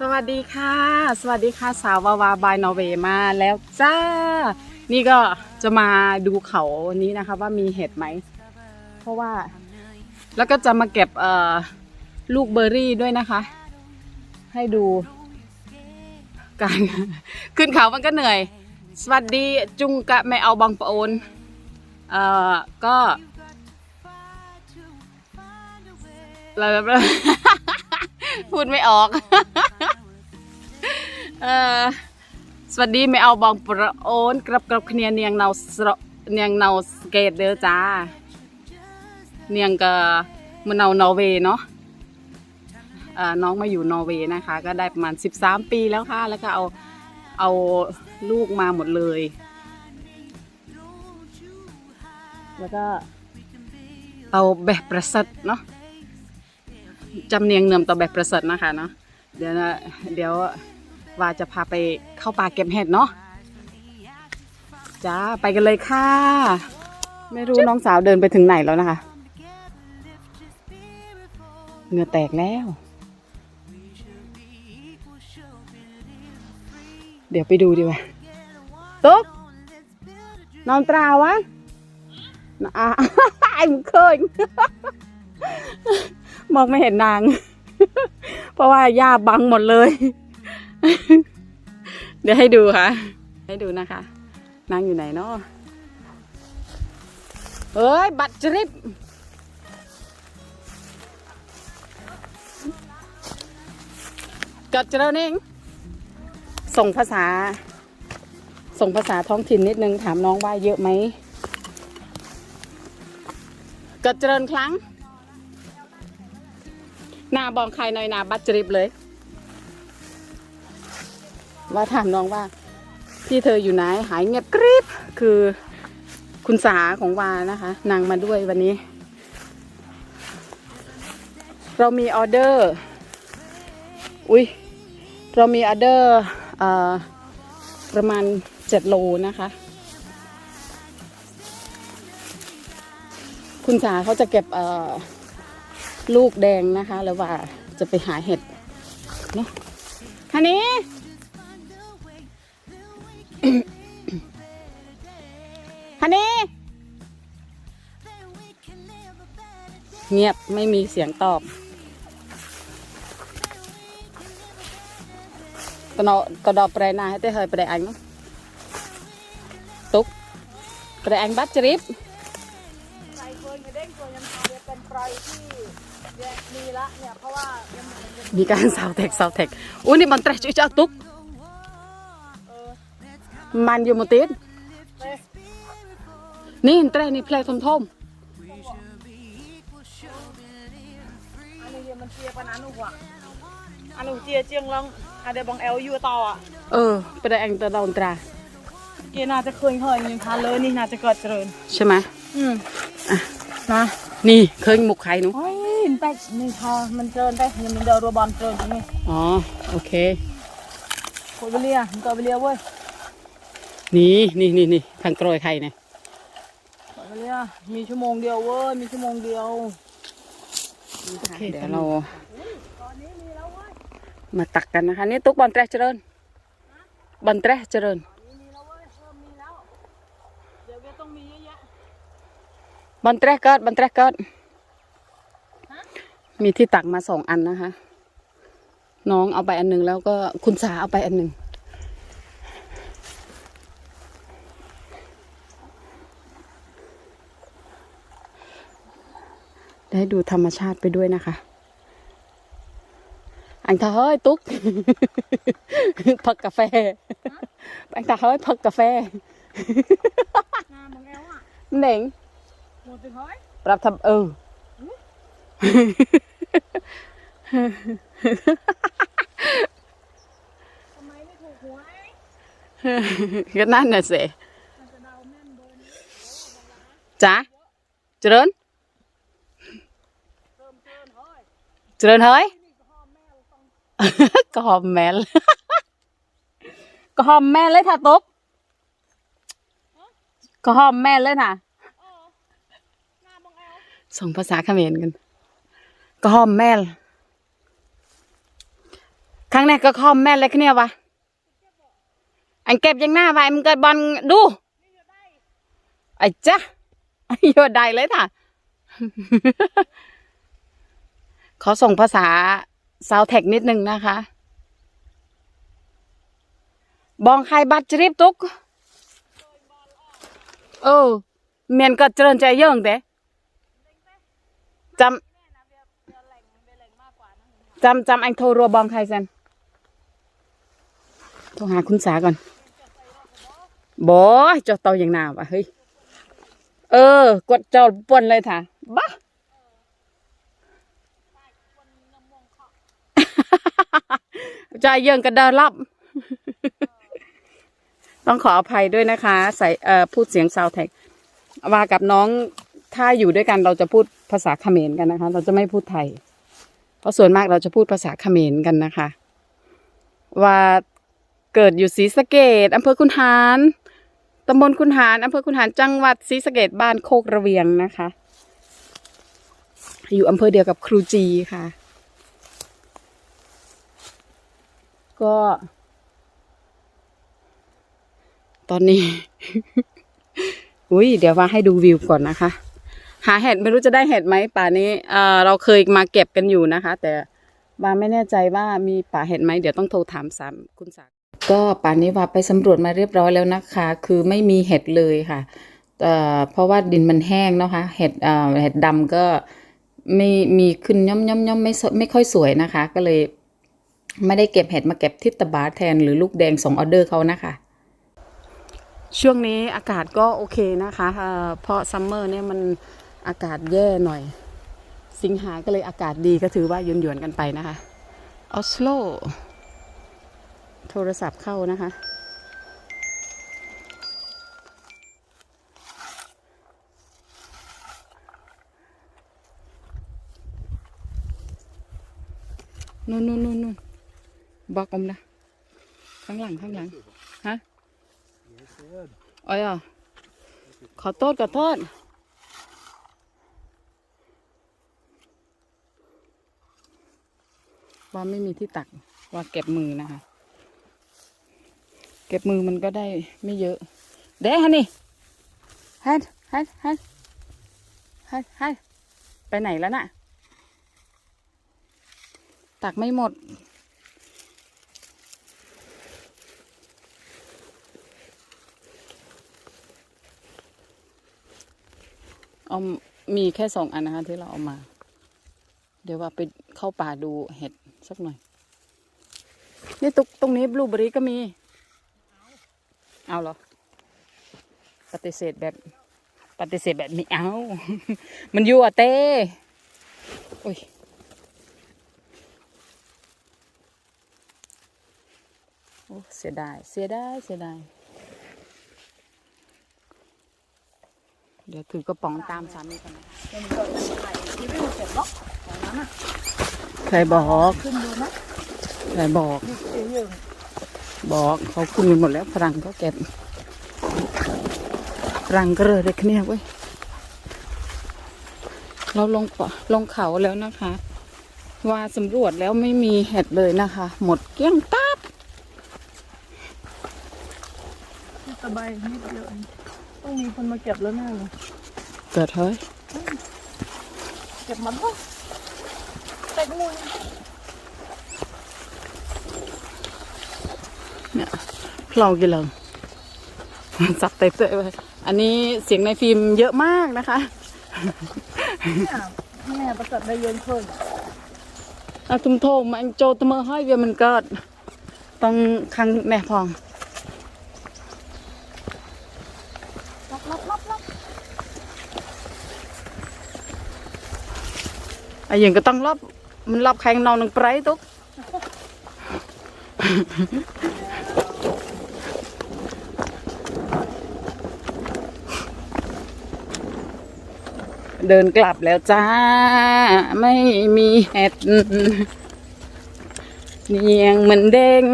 สวัสดีค่ะ สวัสดีค่ะสาววาวาบายนอร์เวย์มาแล้วจ้า นี่ก็จะมาดูเขานี้นะคะ ว่ามีเห็ดไหม เพราะว่า แล้วก็จะมาเก็บเอ่อลูกเบอร์รี่ด้วยนะคะ ให้ดูการ ขึ้นเขามันก็เหนื่อย สวัสดีจุงกะไม่เอาบางปะโอน เอ่อก็แล้วพูดไม่ออกเอ่อสวัสดีไม่เอาบองประโอนกรับกรับเนียเนียงเนาสเนียงเนาสเกตเด้อจ้า เนียงก็มันเนานอร์เวย์เนาะเอ่อน้องมาอยู่นอร์เวย์นะคะ ก็ได้ประมาณ 13 ปีแล้วค่ะ แล้วก็เอาเอาลูกมาหมดเลย แล้วก็เอาแบบประเสริฐเนาะจำเนียงเนือมต่อแบบประเสริฐนะคะเนาะเดี๋ยวนะเดี๋ยวว่าจะพาไปเข้าป่าเก็บเห็ดเนาะจ้าไปกันเลยค่ะ ไม่รู้น้องสาวเดินไปถึงไหนแล้วนะคะเหงื่อแตกแล้ว เดี๋ยวไปดูดีกว่าตุ๊กนอนตราวะ อะไอ้มึงเคยมองไม่เห็นนาง เพราะว่าหญ้าบังหมดเลย เดี๋ยวให้ดูค่ะ ให้ดูนะคะ นางอยู่ไหนเนาะเอ้ย บัตรจริบกัดเจริญเองส่งภาษา ส่งภาษาท้องถิ่นนิดนึง ถามน้องว่าเยอะไหม กัดเจริญครั้งหน้าบองใครหน่อยหนาบัตรจริบเลย ว่าถามน้องว่า พี่เธออยู่ไหนหายเงียบกริบคือคุณสาของวานะคะ นางมาด้วยวันนี้ เรามีออเดอร์ อุ้ยเรามีออเดอร์ประมาณเจ็ดโลนะคะ คุณสาเขาจะเก็บลูกแดงนะคะ แล้วว่าจะไปหาเห็ดเนาะฮันนี้ฮันนี้เงียบไม่มีเสียงตอบก็นอก็ดอกปรนาให้เต้เฮยปรอันตุกปรอันบัตจริบ ไฟเฟิร์นกับเด้งตัวยังพอจะเป็นไฟที่เนี่ยมีละเนี่ยเพราะว่ายังเหมือนกัน มีการสาวแท็กสาวแท็กอุ้ยนี่มันแตรจุจ้าตุก เออ มันอยู่หมดติด เอ้ย นี่แตรนี่เพลงทมทม อันนี้เดี๋ยวมันเจียปะนะหนูอ่ะอันหนูเจียเจียงลองอันเดี๋ยวบังเอลอยู่ต่ออ่ะ เออประอันตะดอนตรา เกียน่าจะเคยเคยมีพันเลยนี่น่าจะเกิดเจริญ ใช่ไหม อืม นะนี่เคยหมุกไข่หนูโอ้ยเห็นไปนี่พอมันเจริญไปยังมันเดินรัวบอลเจริญตรงนี้อ๋อโอเคโคตรเบียมันก็ไปเรียเว้ยนี่นี่นี่นี่ทางกรอยไข่เนี่ยโคตรเบียมีชั่วโมงเดียวเว้ยมีชั่วโมงเดียวโอเคเดี๋ยวเรามาตักกันนะคะนี่ตุกบอลแตรเจริญบอลแตรเจริญ มีแล้วเว้ยเริ่มมีแล้วเดี๋ยวเวียต้องมีเยอะแยะ บอลแตรเกิดบอลแตรเกิดมีที่ตักมาสองอันนะคะ น้องเอาไปอันหนึ่งแล้วก็คุณสาเอาไปอันหนึ่งได้ดูธรรมชาติไปด้วยนะคะ อันทาเฮ้ยตุ๊กพักกาแฟอันทาเฮ้ยพักกาแฟงานบังเอลอะเน่งหมดถึงเฮ้ย ปรับทำเออทำไมไม่ถูกหวยก็นั่นน่ะสิมันจะเดาแม่นเบอร์นี้จ้าเจริญเติมเกินเฮ้ยเจริญเฮ้ยก็พ่อแม่เราต้องก็หอมแม่ก็หอมแม่เลยค่ะตุ๊กก็หอมแม่เลยน่ะ ส่งภาษาเขมรกันก็หอมแม่ลครั้งแรกก็หอมแม่เลยคะเนี่ยวะอันเก็บยังหน้าไปมันเกิดบอลดูไอ้จ๊ะโยดได้เลยค่ะขอส่งภาษาซาวแท็กนิดนึงนะคะ บองใครบัตรจริบตุก เออเมียนก็เจริญใจเยิ่งเด้ จำจำจำอันโทรรัวบองใครเซนโทรหาคุณสาก่อนบอจอเตาอย่างนาวะเฮ้ย เออ กดจอปนเลยค่ะบ้าใจเยิงกระเดาลับ ต้องขออภัยด้วยนะคะ ใส่เอ่อพูดเสียงซาวแท็กว่ากับน้อง ถ้าอยู่ด้วยกันเราจะพูดภาษาเขมรกันนะคะ เราจะไม่พูดไทย เพราะส่วนมากเราจะพูดภาษาเขมรกันนะคะ ว่าเกิดอยู่ศรีสะเกดอำเภอคุนหารตำบลคุนหารอำเภอคุนหารจังหวัดศรีสะเกดบ้านโคกระเวียงนะคะ อยู่อำเภอเดียวกับครูจีค่ะ ก็ ตอนนี้ อุ้ยเดี๋ยวว่าให้ดูวิวก่อนนะคะ หาเห็ดไม่รู้จะได้เห็ดไหมป่านี้เอ่อเราเคยมาเก็บกันอยู่นะคะ แต่ว่าไม่แน่ใจว่ามีป่าเห็ดไหมเดี๋ยวต้องโทรถามสามคุณสาก็ป่านนี้ว่าไปสำรวจมาเรียบร้อยแล้วนะคะ คือไม่มีเห็ดเลยค่ะเอ่อเพราะว่าดินมันแห้งเนาะคะเห็ดเอ่อเห็ดดำก็ไม่มีขึ้นย่อมย่อมย่อมไม่สไม่ค่อยสวยนะคะ ก็เลยไม่ได้เก็บเห็ดมาเก็บทิตบาแทนหรือลูกแดงส่งออเดอร์เขานะคะ ช่วงนี้อากาศก็โอเคนะคะเอ่อเพราะซัมเมอร์เนี่ยมัน อากาศแย่หน่อย สิงหาก็เลยอากาศดีก็ถือว่าหยวนๆกันไปนะคะออสโลโทรศัพท์เข้านะคะ นู่นนู่นนู่นนู่นบอกอมนะ ข้างหลังข้างหลัง ฮะอ๋อยอะขอโทษขอโทษ ว่าไม่มีที่ตักว่าเก็บมือนะคะ เก็บมือมันก็ได้ไม่เยอะ เด้ฮะนี่ฮัดฮัดฮัดฮัดฮัดไปไหนแล้วน่ะ ตักไม่หมด เอามีแค่สองอันนะคะที่เราเอามา เดี๋ยวว่าไปเข้าป่าดูเห็ด สักหน่อย นี่ตรงตรงนี้บลูเบอรี่ก็มี เอาเหรอ ปฏิเสธแบบ ปฏิเสธแบบไม่เอา มันอยู่อะเต้โอ้ยโอ้เสียดาย เสียดาย เสียดาย เดี๋ยวถือกระป๋องตามสามีกันนะ เดี๋ยวมันก็จะถ่ายที่ไม่เสร็จเนาะของนั้นอะใครบอกขึ้นดูนะใครบอกนี่เสียเยอะบอกเขาคุณกันหมดแล้วฝรั่งก็เก็บฝรั่งก็เลยเด็กเนี่ยเว้ยเราลงปะลงเขาแล้วนะคะ ว่าสำรวจแล้วไม่มีเห็ดเลยนะคะ หมดเกลี้ยงตับสบายนิดเดียวเองต้องมีคนมาเก็บแล้วแน่เลยเกิดเฮ้ยเก็บมัน ก็เต็มเลยเนี่ยเรากี่เลยจับเตะๆไปอันนี้เสียงในฟิล์มเยอะมากนะคะเนี่ยแม่ประจัดได้เยนเคยอาทุมโทมอันโจตะเมอให้เวียมันเกิดต้องคังแม่พองรับรับรับรับไอ้ยังก็ต้องรอบ มันรอบแข่งนอนนึงไปตุ๊กเดินกลับแล้วจ้า ไม่มีเห็ดเนียงเหมือนเด้ง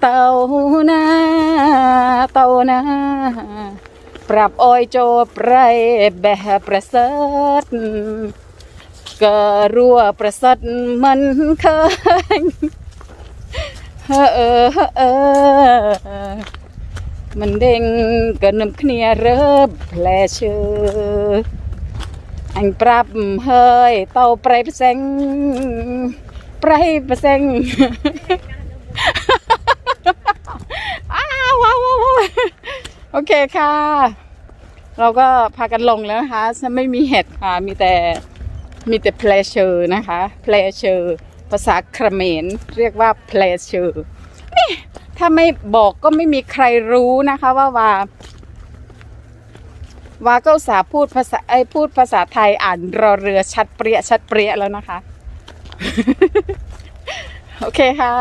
เต่าหน้าเต่าหน้าปรับอ้อยโจบไรแบบประเสริฐ ก็รัวประสดมันเคยเอเออเออมันเด้งกันน้ำเคลียเริบแผลเชื่ออันปรับเฮยเต่าไปประเซงไปประเซงอ้าวว้าวว้าวว้าวโอเคค่ะ เราก็พากันลงแล้วนะคะ ไม่มีเห็ดค่ะ มีแต่ มีแต่ pleasure นะคะ pleasure ภาษาเขมรเรียกว่า pleasure นี่ถ้าไม่บอกก็ไม่มีใครรู้นะคะว่าวาวาก็สาพูดภาษาไอพูดภาษาไทยอ่านรอเรือชัดเปรี้ยชัดเปรี้ยแล้วนะคะ โอเคค่ะ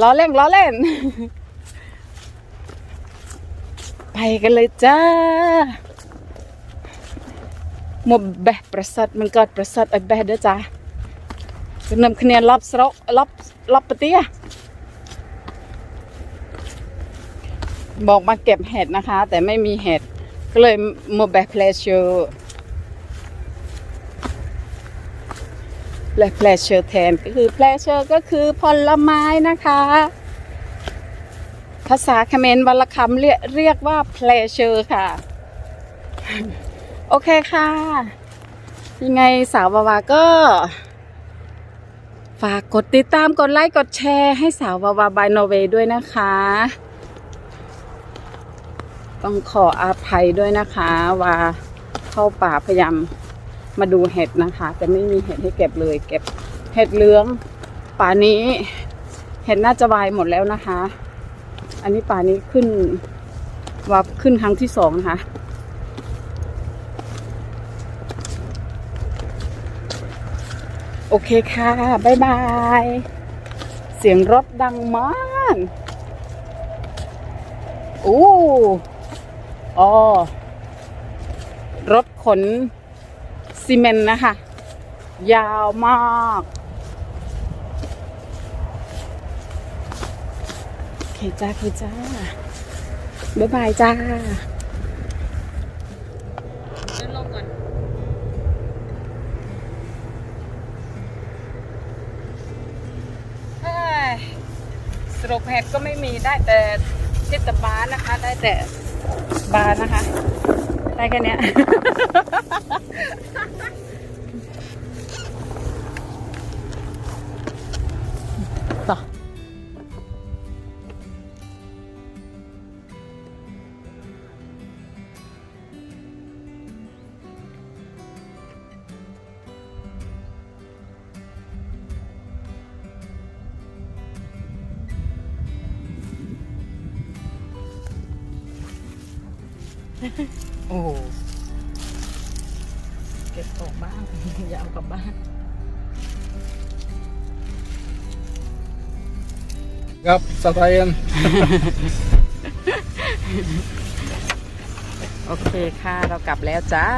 ล้อเล่นล้อเล่น ไปกันเลยจ้า มดแบะประสัดมันเกิดประสัดไอ้แบะเด้อจ้าก็นำคะแนนรับสระรับรับปะเตี้ยบอกมาเก็บเห็ดนะคะ แต่ไม่มีเห็ดก็เลยมดแบะเพลชอร์และเพลชอร์แทนก็คือเพลชอร์ก็คือผลไม้นะคะ ภาษาเขมรวรรณคำเรียกเรียกว่า pleasure ค่ะ โอเคค่ะ ยังไงสาววาวาก็ ฝากกดติดตามกดไลค์กดแชร์ให้สาววาวาบายโนเวด้วยนะคะ ต้องขออาภัยด้วยนะคะว่าเข้าป่าพยายามมาดูเห็ดนะคะ แต่ไม่มีเห็ดให้เก็บเลย เก็บเห็ดเหลือง ป่านี้ เห็ดน่าจะวายหมดแล้วนะคะ อันนี้ป่านี้ขึ้นว่าขึ้นครั้งที่สองนะคะ โอเคค่ะบ๊ายบาย เสียงรถดังมากอู้อ๋อรถขนซีเมนต์นะคะ ยาวมากโอเคจ้าโอเคจ้า บ๊ายบายจ้า เดินลงก่อน เอ้ย สรุปเห็ดก็ไม่มีได้แต่ทิตบาร์นะคะ ได้แต่บาร์นะคะ ได้แค่นี้ โอ้เก็บออกบ้าง อย่าเอากลับบ้าน Gap, satayin. โอเคค่ะ เรากลับแล้วจ้า